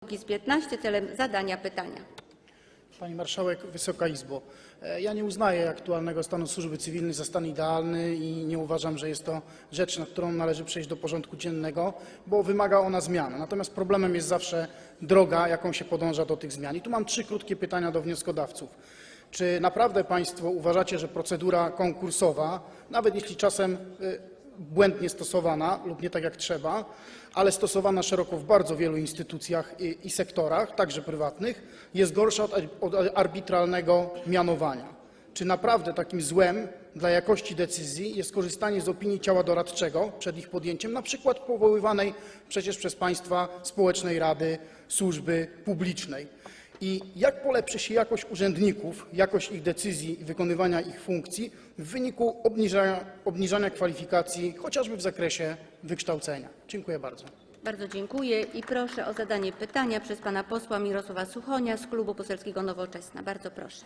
Kukiz 15 celem zadania pytania. Pani Marszałek, Wysoka Izbo. E, Ja nie uznaję aktualnego stanu służby cywilnej za stan idealny i nie uważam, że jest to rzecz, nad którą należy przejść do porządku dziennego, bo wymaga ona zmian. Natomiast problemem jest zawsze droga, jaką się podąża do tych zmian. I tu mam trzy krótkie pytania do wnioskodawców. Czy naprawdę Państwo uważacie, że procedura konkursowa, nawet jeśli czasem y, błędnie stosowana lub nie tak jak trzeba, ale stosowana szeroko w bardzo wielu instytucjach i, i sektorach, także prywatnych, jest gorsza od, od arbitralnego mianowania. Czy naprawdę takim złem dla jakości decyzji jest korzystanie z opinii ciała doradczego przed ich podjęciem, na przykład powoływanej przecież przez Państwa Społecznej Rady Służby Publicznej? I jak polepszy się jakość urzędników, jakość ich decyzji i wykonywania ich funkcji w wyniku obniżania, obniżania kwalifikacji, chociażby w zakresie wykształcenia? Dziękuję bardzo. Bardzo dziękuję i proszę o zadanie pytania przez pana posła Mirosława Suchonia z Klubu Poselskiego Nowoczesna. Bardzo proszę.